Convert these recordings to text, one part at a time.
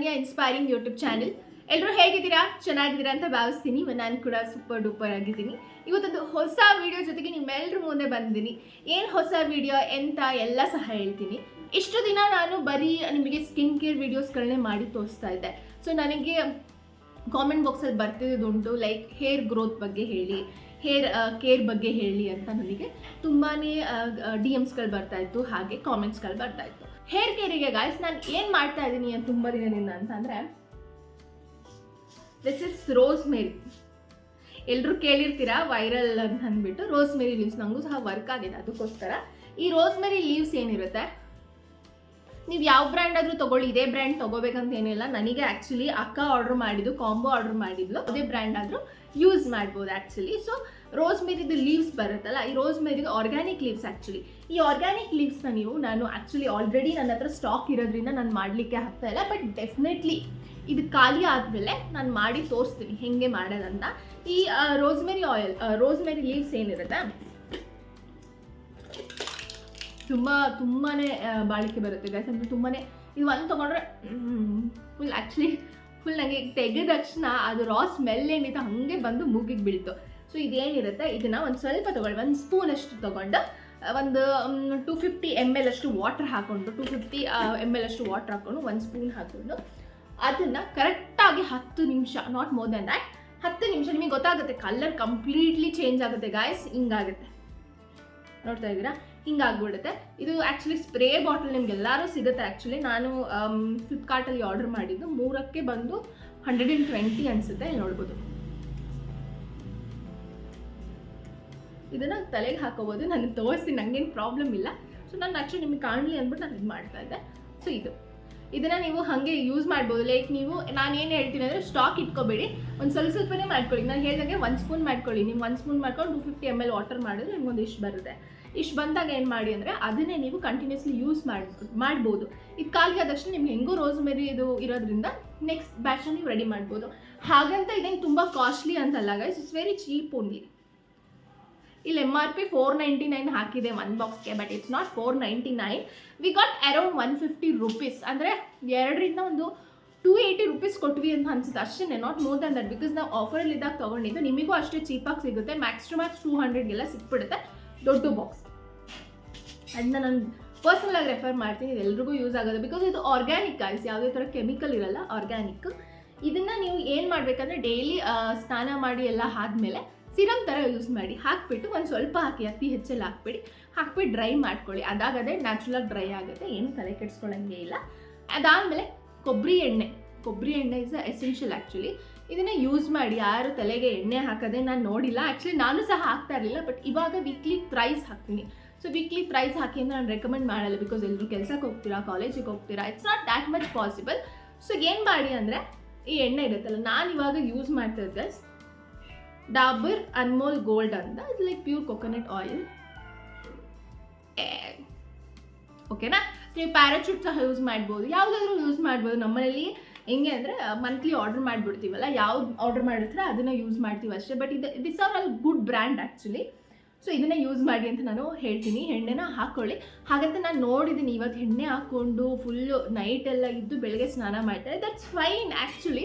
ಅನನ್ಯ inspiring YouTube channel ಎಲ್ಲರೂ ಹೇಗಿದ್ದೀರಾ? ಚೆನ್ನಾಗಿದ್ದೀರಾ ಅಂತ ಭಾವಿಸ್ತೀನಿ. ನಾನು ಕೂಡ ಸೂಪರ್ ಡೂಪರ್ ಆಗಿದ್ದೀನಿ. ಇವತ್ತೊಂದು ಹೊಸ ವಿಡಿಯೋ ಜೊತೆಗೆ ನಿಮ್ಮೆಲ್ಲರ ಮುಂದೆ ಬಂದಿದ್ದೀನಿ. ಏನು ಹೊಸ ವಿಡಿಯೋ ಎಂತ ಎಲ್ಲ ಸಹ ಹೇಳ್ತೀನಿ. ಇಷ್ಟು ದಿನ ನಾನು ಬರೀ ನಿಮಗೆ ಸ್ಕಿನ್ ಕೇರ್ ವೀಡಿಯೋಸ್ಗಳನ್ನೇ ಮಾಡಿ ತೋರಿಸ್ತಾ ಇದ್ದೆ. ಸೊ ನನಗೆ ಕಾಮೆಂಟ್ ಬಾಕ್ಸಲ್ಲಿ ಬರ್ತಿದ್ದುಂಟು ಲೈಕ್ ಹೇರ್ ಗ್ರೋತ್ ಬಗ್ಗೆ ಹೇಳಿ ಹೇರ್ ಕೇರ್ ಬಗ್ಗೆ ಹೇಳಿ ಅಂತ ನನಗೆ ತುಂಬಾ ಡಿ ಎಮ್ಸ್ಗಳು ಬರ್ತಾಯಿತ್ತು ಹಾಗೆ ಕಾಮೆಂಟ್ಸ್ಗಳು ಬರ್ತಾ ಇತ್ತು. ಹೇರ್ ಕೇರಿಗೆ ಗಾಯ್ಸ್ ನಾನು ಏನು ಮಾಡ್ತಾ ಇದ್ದೀನಿ ಅಂತ ತುಂಬ ದಿನದಿಂದ ಅಂತಂದರೆ ದಿಸ್ ಇಸ್ ರೋಸ್ ಮೇರಿ ಎಲ್ಲರೂ ಕೇಳಿರ್ತೀರಾ? ವೈರಲ್ ಅಂತ ಅಂದ್ಬಿಟ್ಟು ರೋಸ್ ಮೇರಿ ಲೀವ್ಸ್ ನನಗೂ ಸಹ ವರ್ಕ್ ಆಗಿದೆ ಅದಕ್ಕೋಸ್ಕರ. ಈ ರೋಸ್ ಮೇರಿ ಲೀವ್ಸ್ ಏನಿರುತ್ತೆ? ನೀವು ಯಾವ ಬ್ರ್ಯಾಂಡ್ ಆದರೂ ತಗೊಳ್ಳಿ, ಇದೇ ಬ್ರ್ಯಾಂಡ್ ತಗೋಬೇಕಂತ ಏನಿಲ್ಲ. ನನಗೆ ಆ್ಯಕ್ಚುಲಿ ಅಕ್ಕ ಆರ್ಡರ್ ಮಾಡಿದ್ದು ಕಾಂಬೋ ಆರ್ಡರ್ ಮಾಡಿದ್ಲು. ಅದೇ ಬ್ರ್ಯಾಂಡ್ ಆದರೂ ಯೂಸ್ ಮಾಡ್ಬೋದು ಆ್ಯಕ್ಚುಲಿ ಸೊ ರೋಸ್ ಮೇರಿದು ಲೀವ್ಸ್ ಬರುತ್ತಲ್ಲ, ಈ ರೋಸ್ ಮೇರಿದು ಆರ್ಗ್ಯಾನಿಕ್ ಲೀವ್ಸ್ ಆ್ಯಕ್ಚುಲಿ ಈ ಆರ್ಗ್ಯಾನಿಕ್ ಲೀವ್ಸ್ನ ನೀವು, ನಾನು ಆ್ಯಕ್ಚುಲಿ ಆಲ್ರೆಡಿ ನನ್ನ ಹತ್ರ ಸ್ಟಾಕ್ ಇರೋದ್ರಿಂದ ನಾನು ಮಾಡಲಿಕ್ಕೆ ಆಗ್ತಾ ಇಲ್ಲ ಬಟ್ ಡೆಫಿನೆಟ್ಲಿ ಇದು ಖಾಲಿ ಆದಮೇಲೆ ನಾನು ಮಾಡಿ ತೋರಿಸ್ತೀನಿ ಹೆಂಗೆ ಮಾಡೋದಂತ. ಈ ರೋಸ್ಮೆರಿ ಆಯಿಲ್ ರೋಸ್ಮೆರಿ ಲೀವ್ಸ್ ಏನಿರುತ್ತೆ? ತುಂಬ ತುಂಬಾ ಬಾಳಿಕೆ ಬರುತ್ತೆ ಗ್ಯಾಸ್ ಅಂದರೆ ತುಂಬಾ ಇದು ಒಂದು ತೊಗೊಂಡ್ರೆ ಫುಲ್ ಆ್ಯಕ್ಚುಲಿ ಫುಲ್ ನನಗೆ ತೆಗೆದ ತಕ್ಷಣ ಅದು ರಾ ಸ್ಮೆಲ್ ಏನಿತ್ತು ಹಾಗೆ ಬಂದು ಮೂಗಿಗೆ ಬೀಳ್ತು ಸೊ ಇದೇನಿರುತ್ತೆ? ಇದನ್ನು ಒಂದು ಸ್ವಲ್ಪ ತೊಗೊಳ್ಳಿ. ಒಂದು ಸ್ಪೂನ್ ಅಷ್ಟು ತೊಗೊಂಡು ಒಂದು ಟೂ ಫಿಫ್ಟಿ ಎಂ ಎಲ್ ಅಷ್ಟು ವಾಟರ್ ಹಾಕ್ಕೊಂಡು ಟೂ ಫಿಫ್ಟಿ ಎಂ ಎಲ್ ಅಷ್ಟು ವಾಟರ್ ಹಾಕ್ಕೊಂಡು ಒಂದು ಸ್ಪೂನ್ ಹಾಕ್ಕೊಂಡು ಅದನ್ನು ಕರೆಕ್ಟಾಗಿ ಹತ್ತು ನಿಮಿಷ ನಾಟ್ ಮೋರ್ ದೆನ್ ದ್ಯಾಟ್ ಹತ್ತು ನಿಮಿಷ. ನಿಮಗೆ ಗೊತ್ತಾಗುತ್ತೆ ಕಲರ್ ಕಂಪ್ಲೀಟ್ಲಿ ಚೇಂಜ್ ಆಗುತ್ತೆ ಗಾಯ್ಸ್ ಹಿಂಗಾಗುತ್ತೆ. ನೋಡ್ತಾ ಇದ್ದೀರಾ? ಹಿಂಗಾಗ್ಬಿಡುತ್ತೆ. ಇದು ಆ್ಯಕ್ಚುಲಿ ಸ್ಪ್ರೇ ಬಾಟಲ್ ನಿಮ್ಗೆ ಎಲ್ಲರೂ ಸಿಗುತ್ತೆ ಆ್ಯಕ್ಚುಲಿ ನಾನು ಫ್ಲಿಪ್ಕಾರ್ಟಲ್ಲಿ ಆರ್ಡರ್ ಮಾಡಿದ್ದು ಮೂರಕ್ಕೆ ಬಂದು ಹಂಡ್ರೆಡ್ ಆ್ಯಂಡ್ ಟ್ವೆಂಟಿ ಅನಿಸುತ್ತೆ ನೋಡ್ಬೋದು. ಇದನ್ನು ತಲೆಗೆ ಹಾಕೋಬೋದು. ನಾನು ತೋರಿಸಿ ನನಗೇನು ಪ್ರಾಬ್ಲಮ್ ಇಲ್ಲ. ಸೊ ನಾನು ಆ್ಯಕ್ಚುಲಿ ನಿಮಗೆ ಕಾಣಲಿ ಅಂದ್ಬಿಟ್ಟು ನಾನು ಇದು ಮಾಡ್ತಾ ಇದ್ದೆ. ಸೊ ಇದು. ಇದನ್ನು ನೀವು ಹಾಗೆ ಯೂಸ್ ಮಾಡ್ಬೋದು. ಲೈಕ್ ನೀವು, ನಾನು ಏನು ಹೇಳ್ತೀನಿ ಅಂದರೆ ಸ್ಟಾಕ್ ಇಟ್ಕೋಬೇಡಿ. ಒಂದು ಸ್ವಲ್ಪ ಸ್ವಲ್ಪನೇ ಮಾಡ್ಕೊಳ್ಳಿ. ನಾನು ಹೇಳಿದಂಗೆ ಒಂದು ಸ್ಪೂನ್ ಮಾಡ್ಕೊಳ್ಳಿ. ನೀವು ಒಂದು ಸ್ಪೂನ್ ಮಾಡ್ಕೊಂಡು two fifty M L water ಮಾಡಿದ್ರೆ ನಿಮ್ಗೊಂದು ಇಷ್ಟು ಬರುತ್ತೆ. ಇಷ್ಟು ಬಂದಾಗ ಏನು ಮಾಡಿ ಅಂದರೆ ಅದನ್ನೇ ನೀವು ಕಂಟಿನ್ಯೂಸ್ಲಿ ಯೂಸ್ ಮಾಡಿ, ಮಾಡ್ಬೋದು. ಇದು ಖಾಲಿ ಆದಷ್ಟು ನಿಮ್ಗೆ ಹೆಂಗೂ ರೋಸ್ಮೆರಿ ಇದು ಇರೋದ್ರಿಂದ ನೆಕ್ಸ್ಟ್ ಬ್ಯಾಚನ್ನು ನೀವು ರೆಡಿ ಮಾಡ್ಬೋದು. ಹಾಗಂತ ಇದೇನು ತುಂಬ ಕಾಸ್ಟ್ಲಿ ಅಂತಲ್ಲ guys it's very cheap only ಇಲ್ಲಿ M R P four ninety nine ಹಾಕಿದೆ ಒನ್ ಬಾಕ್ಸ್ಗೆ but it's not four ninety nine we got around one fifty rupees ಅಂದರೆ ಎರಡರಿಂದ ಒಂದು ಟೂ ಏಯ್ಟಿ ರುಪೀಸ್ ಕೊಟ್ವಿ ಅಂತ ಅನ್ಸುತ್ತೆ. ಅಷ್ಟೇ not more than that because ನಾವು ಆಫರಲ್ಲಿ ಇದ್ದಾಗ ತೊಗೊಂಡಿದ್ದು ನಿಮಗೂ ಅಷ್ಟೇ ಚೀಪಾಗಿ ಸಿಗುತ್ತೆ. ಮ್ಯಾಕ್ಸ್ ಟು ಮ್ಯಾಕ್ಸ್ ಟೂ ಹಂಡ್ರೆಡ್ಗೆಲ್ಲ ಸಿಕ್ಬಿಡುತ್ತೆ ದೊಡ್ಡ ಬಾಕ್ಸ್ ಅದನ್ನ ನಾನು ಪರ್ಸನಲಾಗಿ ರೆಫರ್ ಮಾಡ್ತೀನಿ, ಇದು ಎಲ್ರಿಗೂ ಯೂಸ್ ಆಗೋದು. ಬಿಕಾಸ್ ಇದು ಆರ್ಗ್ಯಾನಿಕ್ ಐಸ್ ಯಾವುದೇ ಥರ ಕೆಮಿಕಲ್ ಇರಲ್ಲ ಆರ್ಗ್ಯಾನಿಕ್ ಇದನ್ನು ನೀವು ಏನು ಮಾಡಬೇಕಂದ್ರೆ ಡೈಲಿ ಸ್ನಾನ ಮಾಡಿ ಎಲ್ಲ ಆದಮೇಲೆ ಸಿರಮ್ ಥರ ಯೂಸ್ ಮಾಡಿ ಹಾಕಿಬಿಟ್ಟು ಒಂದು ಸ್ವಲ್ಪ ಹಾಕಿ, ಅತಿ ಹೆಚ್ಚಲ್ಲಿ ಹಾಕ್ಬಿಡಿ. ಹಾಕ್ಬಿಟ್ಟು ಡ್ರೈ ಮಾಡ್ಕೊಳ್ಳಿ. ಅದಾಗದೆ ನ್ಯಾಚುರಲಾಗಿ ಡ್ರೈ ಆಗುತ್ತೆ, ಏನು ತಲೆ ಕೆಡಿಸ್ಕೊಳ್ಳೋಂಗೆ ಇಲ್ಲ. ಅದಾದಮೇಲೆ ಕೊಬ್ಬರಿ ಎಣ್ಣೆ. ಕೊಬ್ಬರಿ ಎಣ್ಣೆ ಇಸ್ ಎಸೆನ್ಷಿಯಲ್ ಆ್ಯಕ್ಚುಲಿ ಇದನ್ನು ಯೂಸ್ ಮಾಡಿ, ಯಾರು ತಲೆಗೆ ಎಣ್ಣೆ ಹಾಕೋದೇ ನಾನು ನೋಡಿಲ್ಲ. ಆ್ಯಕ್ಚುಲಿ ನಾನು ಸಹ ಹಾಕ್ತಾ ಇರಲಿಲ್ಲ ಬಟ್ ಇವಾಗ ವೀಕ್ಲಿ ಪ್ರೈಸ್ ಹಾಕ್ತೀನಿ. ಸೊ ವೀಕ್ಲಿ ಪ್ರೈಸ್ ಹಾಕಿ ಅಂತ ನಾನು ರೆಕಮೆಂಡ್ ಮಾಡಲ್ಲ ಬಿಕಾಸ್ ಎಲ್ಲರೂ ಕೆಲಸಕ್ಕೆ ಹೋಗ್ತೀರಾ ಕಾಲೇಜಿಗೆ ಹೋಗ್ತೀರಾ it's not that much possible so ಏನು ಮಾಡಿ ಅಂದರೆ, ಈ ಎಣ್ಣೆ ಇರುತ್ತಲ್ಲ, ನಾನು ಇವಾಗ ಯೂಸ್ ಮಾಡ್ತಾ ಇದ್ದೆ ಡಾಬರ್ ಅನ್ಮೋಲ್ ಗೋಲ್ಡ್ ಅಂತ. It's like pure coconut oil ಓಕೆನಾ ನೀವು ಪ್ಯಾರಾಚೂಟ್ ಸಹ ಯೂಸ್ ಮಾಡ್ಬೋದು. ಯಾವುದಾದ್ರೂ ಯೂಸ್ ಮಾಡ್ಬೋದು. ನಮ್ಮಲ್ಲಿ ಹೆಂಗೆ ಅಂದರೆ ಮಂತ್ಲಿ ಆರ್ಡರ್ ಮಾಡಿಬಿಡ್ತೀವಲ್ಲ, ಯಾವ್ದು ಆರ್ಡರ್ ಮಾಡಿರ್ತಾರೆ ಅದನ್ನು ಯೂಸ್ ಮಾಡ್ತೀವಿ ಅಷ್ಟೇ. ಬಟ್ ಇದು this are all good brand actually so ಇದನ್ನು ಯೂಸ್ ಮಾಡಿ ಅಂತ ನಾನು ಹೇಳ್ತೀನಿ. ಎಣ್ಣೆನ ಹಾಕ್ಕೊಳ್ಳಿ ಹಾಗಂತ ನಾನು ನೋಡಿದ್ದೀನಿ ಇವತ್ತು ಎಣ್ಣೆ ಹಾಕ್ಕೊಂಡು ಫುಲ್ಲು ನೈಟೆಲ್ಲ ಇದ್ದು ಬೆಳಗ್ಗೆ ಸ್ನಾನ ಮಾಡ್ತಾರೆ. ದಟ್ಸ್ ಫೈನ್ ಆ್ಯಕ್ಚುಲಿ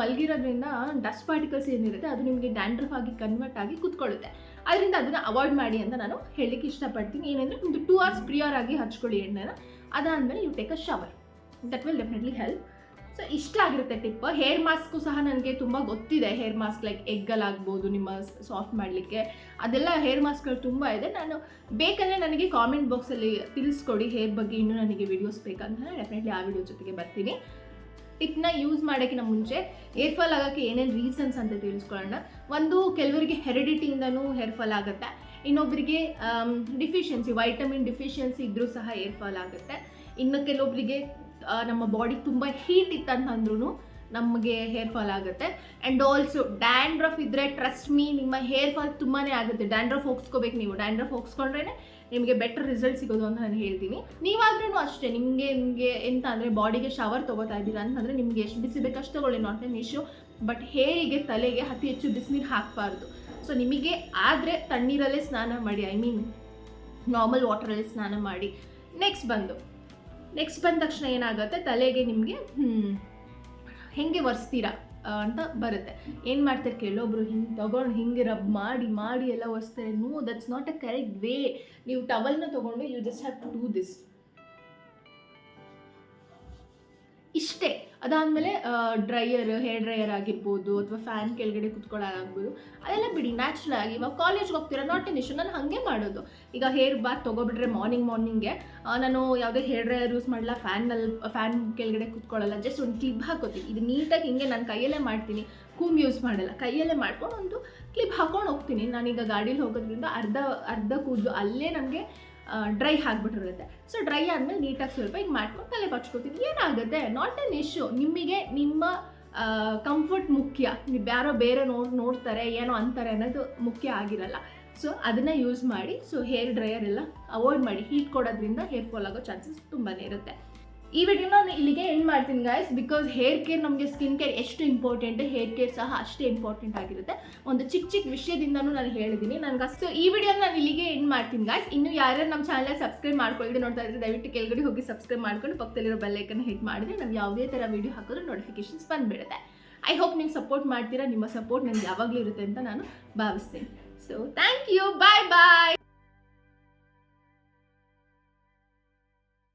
ಮಲಗಿರೋದ್ರಿಂದ ಡಸ್ಟ್ ಪಾರ್ಟಿಕಲ್ಸ್ ಏನಿರುತ್ತೆ ಅದು ನಿಮಗೆ ಡ್ಯಾಂಡ್ರಫ್ ಆಗಿ ಕನ್ವರ್ಟ್ ಆಗಿ ಕುತ್ಕೊಳ್ಳುತ್ತೆ. ಅದರಿಂದ ಅದನ್ನು ಅವಾಯ್ಡ್ ಮಾಡಿ ಅಂತ ನಾನು ಹೇಳಲಿಕ್ಕೆ ಇಷ್ಟಪಡ್ತೀನಿ. ಏನಂದರೆ ಒಂದು ಟೂ ಅವರ್ಸ್ ಪ್ರಿಯರ್ ಆಗಿ ಹಚ್ಕೊಳ್ಳಿ ಎಣ್ಣೆನ. ಅದಾದಮೇಲೆ you take a shower that will definitely help so ಇಷ್ಟ ಆಗಿರುತ್ತೆ ಟಿಪ್ ಹೇರ್ ಮಾಸ್ಕು ಸಹ ನನಗೆ ತುಂಬ ಗೊತ್ತಿದೆ. ಹೇರ್ ಮಾಸ್ಕ್ ಲೈಕ್ ಎಗ್ಗಲ್ಲಾಗ್ಬೋದು, ನಿಮ್ಮ ಸಾಫ್ಟ್ ಮಾಡಲಿಕ್ಕೆ. ಅದೆಲ್ಲ ಹೇರ್ ಮಾಸ್ಕ್ಗಳು ತುಂಬ ಇದೆ. ನಾನು ಬೇಕಂದರೆ ನನಗೆ ಕಾಮೆಂಟ್ ಬಾಕ್ಸಲ್ಲಿ ತಿಳಿಸ್ಕೊಡಿ. ಹೇರ್ ಬಗ್ಗೆ ಇನ್ನೂ ನನಗೆ ವಿಡಿಯೋಸ್ ಬೇಕಂತ. ಡೆಫಿನೆಟ್ಲಿ ಆ ವಿಡಿಯೋ ಜೊತೆಗೆ ಬರ್ತೀನಿ. ಟಿಪ್ನ ಯೂಸ್ ಮಾಡೋಕ್ಕಿಂತ ಮುಂಚೆ ಏರ್ ಫಾಲ್ ಆಗೋಕ್ಕೆ ಏನೇನು ರೀಸನ್ಸ್ ಅಂತ ತಿಳಿಸ್ಕೊಳ್ಳೋಣ. ಒಂದು, ಕೆಲವರಿಗೆ ಹೆರಿಡಿಟಿಯಿಂದನೂ ಹೇರ್ ಫಾಲ್ ಆಗುತ್ತೆ. ಇನ್ನೊಬ್ಬರಿಗೆ ಡಿಫಿಷಿಯನ್ಸಿ ವೈಟಮಿನ್ ಡಿಫಿಷಿಯನ್ಸಿ ಇದ್ದರೂ ಸಹ ಏರ್ ಫಾಲ್ ಆಗುತ್ತೆ. ಇನ್ನು ಕೆಲವೊಬ್ಬರಿಗೆ ನಮ್ಮ ಬಾಡಿ ತುಂಬ ಹೀಟ್ ಇತ್ತಂತಂದ್ರೂ ನಮಗೆ ಹೇರ್ ಫಾಲ್ ಆಗುತ್ತೆ. ಆ್ಯಂಡ್ ಆಲ್ಸೋ ಡ್ಯಾಂಡ್ರಫ್ ಇದ್ದರೆ ಟ್ರಸ್ಟ್ ಮೀ ನಿಮ್ಮ ಹೇರ್ ಫಾಲ್ ತುಂಬಾ ಆಗುತ್ತೆ. ಡ್ಯಾಂಡ್ರಫ್ ಹೋಗ್ಸ್ಕೋಬೇಕು ನೀವು. ಡ್ಯಾಂಡ್ರಫ್ ಹೋಗ್ಸ್ಕೊಂಡ್ರೆ ನಿಮಗೆ ಬೆಟರ್ ರಿಸಲ್ಟ್ ಸಿಗೋದು ಅಂತ ನಾನು ಹೇಳ್ತೀನಿ. ನೀವಾದ್ರೂ ಅಷ್ಟೇ, ನಿಮಗೆ ನಿಮಗೆ ಎಂತ ಅಂದರೆ ಬಾಡಿಗೆ ಶವರ್ ತೊಗೋತಾ ಇದ್ದೀರಾ ಅಂತಂದರೆ ನಿಮಗೆ ಎಷ್ಟು ಬಿಸಿ ಬೇಕಷ್ಟು ತೊಗೊಳ್ಳಿ ನಾಟ್ ಎನ್ ಇಶ್ಯೂ ಬಟ್ ಹೇರಿಗೆ ತಲೆಗೆ ಅತಿ ಹೆಚ್ಚು ಬಿಸಿನೀರು ಹಾಕಬಾರ್ದು. ಸೊ ನಿಮಗೆ ಆದರೆ ತಣ್ಣೀರಲ್ಲೇ ಸ್ನಾನ ಮಾಡಿ ಐ ಮೀನ್ ನಾರ್ಮಲ್ ವಾಟರಲ್ಲಿ ಸ್ನಾನ ಮಾಡಿ. ನೆಕ್ಸ್ಟ್ ಬಂದು. ನೆಕ್ಸ್ಟ್ ಬಂದ ತಕ್ಷಣ ಏನಾಗುತ್ತೆ? ತಲೆಗೆ ನಿಮಗೆ ಹೆಂಗೆ ಒರೆಸ್ತೀರಾ ಅಂತ ಬರುತ್ತೆ. ಏನು ಮಾಡ್ತಾರೆ ಕೆಲವೊಬ್ರು, ಹಿಂಗೆ ತೊಗೊಂಡು ಹಿಂಗೆ ರಬ್ ಮಾಡಿ ಮಾಡಿ ಎಲ್ಲ ಒರೆಸ್ತಾರೆ. No that's not a correct way ನೀವು ಟವಲ್ನ ತೊಗೊಂಡು you just have to do this ಇಷ್ಟೇ. ಅದಾದಮೇಲೆ ಡ್ರೈಯರ್ ಹೇರ್ ಡ್ರೈಯರ್ ಆಗಿರ್ಬೋದು ಅಥವಾ ಫ್ಯಾನ್ ಕೆಳಗಡೆ ಕುತ್ಕೊಳ್ಳೋದಾಗ್ಬೋದು, ಅದೆಲ್ಲ ಬಿಡಿ ನ್ಯಾಚುರಲ್ ಆಗಿ ಇವಾಗ ಕಾಲೇಜ್ಗೆ ಹೋಗ್ತೀರಾ ನಾಟ್ ಇನ್ ಇಶ್ಯೂ ನಾನು ಹಾಗೆ ಮಾಡೋದು. ಈಗ ಹೇರ್ ಬಾತ್ ತೊಗೊಬಿಟ್ರೆ ಮಾರ್ನಿಂಗ್ ಮಾರ್ನಿಂಗೆ ನಾನು ಯಾವುದೇ ಹೇರ್ ಡ್ರೈಯರ್ ಯೂಸ್ ಮಾಡಲ್ಲ ಫ್ಯಾನಲ್ಲಿ ಫ್ಯಾನ್ ಕೆಳಗಡೆ ಕುತ್ಕೊಳ್ಳಲ್ಲ ಜಸ್ಟ್ ಒಂದು ಕ್ಲಿಪ್ ಹಾಕೋತೀನಿ. ಇದು ನೀಟಾಗಿ ಹಿಂಗೆ ನಾನು ಕೈಯಲ್ಲೇ ಮಾಡ್ತೀನಿ ಕೂಮ್ ಯೂಸ್ ಮಾಡಲ್ಲ, ಕೈಯಲ್ಲೇ ಮಾಡ್ಕೊಂಡು ಒಂದು ಕ್ಲಿಪ್ ಹಾಕೊಂಡು ಹೋಗ್ತೀನಿ. ನಾನೀಗ ಗಾಡೀಲಿ ಹೋಗೋದ್ರಿಂದ ಅರ್ಧ ಅರ್ಧ ಕೂದಲು ಅಲ್ಲೇ ನನಗೆ ಡ್ರೈ ಆಗಿಬಿಟ್ಟಿರುತ್ತೆ. ಸೊ ಡ್ರೈ ಆದಮೇಲೆ ನೀಟಾಗಿ ಸ್ವಲ್ಪ ಹಿಂಗೆ ಮಾಡ್ಕೊಂಡು ತಲೆ ಬಚ್ಕೋತೀನಿ ಏನಾಗುತ್ತೆ? ನಾಟ್ ಎನ್ ಇಶ್ಯೂ ನಿಮಗೆ ನಿಮ್ಮ ಕಂಫರ್ಟ್ ಮುಖ್ಯ. ನೀವು ಯಾರೋ ಬೇರೆ ನೋಡ್, ನೋಡ್ತಾರೆ, ಏನೋ ಅಂತಾರೆ ಅನ್ನೋದು ಮುಖ್ಯ ಆಗಿರಲ್ಲ. ಸೊ ಅದನ್ನು ಯೂಸ್ ಮಾಡಿ ಸೊ ಹೇರ್ ಡ್ರೈಯರ್ ಎಲ್ಲ ಅವಾಯ್ಡ್ ಮಾಡಿ. ಹೀಟ್ ಕೊಡೋದ್ರಿಂದ ಹೇರ್ ಫಾಲ್ ಆಗೋ ಚಾನ್ಸಸ್ ತುಂಬಾ ಇರುತ್ತೆ. ಈ ವಿಡಿಯೋನ ನಾನು ಇಲ್ಲಿಗೆ ಎಂಡ್ ಮಾಡ್ತೀನಿ ಗಾಯ್ಸ್ ಬಿಕಾಸ್ ಹೇರ್ ಕೇರ್ ನಮಗೆ ಸ್ಕಿನ್ ಕೇರ್ ಎಷ್ಟು ಇಂಪಾರ್ಟೆಂಟ್ ಹೇರ್ ಕೇರ್ ಸಹ ಅಷ್ಟೇ ಇಂಪಾರ್ಟೆಂಟ್ ಆಗಿರುತ್ತೆ. ಒಂದು ಚಿಕ್ಕ ಚಿಕ್ಕ ವಿಷಯದಿಂದನೂ ನಾನು ಹೇಳಿದ್ದೀನಿ. ನನಗೆ ಅಷ್ಟು ಈ ವಿಡಿಯೋನ ನಾನು ಇಲ್ಲಿಗೆ ಎಂಡ್ ಮಾಡ್ತೀನಿ ಗಾಯ್ಸ್ ಇನ್ನು ಯಾರ್ಯಾರು ನಮ್ಮ ಚಾನಲ್ ಸಬ್ಸ್ಕ್ರೈಬ್ ಮಾಡ್ಕೊಳ್ಳಿ ನೋಡ್ತಾ ಇದ್ರೆ ದಯವಿಟ್ಟು ಕೆಳಗಡೆ ಹೋಗಿ ಸಬ್ಸ್ಕ್ರೈಬ್ ಮಾಡ್ಕೊಂಡು ಪಕ್ಕದಲ್ಲಿರೋ ಬೆಲ್ಲೈಕನ್ನು ಹಿಟ್ ಮಾಡಿದ್ರೆ ನಾವು ಯಾವುದೇ ಥರ ವಿಡಿಯೋ ಹಾಕಿದ್ರು ನೋಟಿಫಿಕೇಶನ್ಸ್ ಬಂದುಬಿಡುತ್ತೆ. ಐ ಹೋಪ್ ನೀವು ಸಪೋರ್ಟ್ ಮಾಡ್ತೀರಾ, ನಿಮ್ಮ ಸಪೋರ್ಟ್ ನನಗೆ ಯಾವಾಗಲೂ ಇರುತ್ತೆ ಅಂತ ನಾನು ಭಾವಿಸ್ತೀನಿ. So thank you bye bye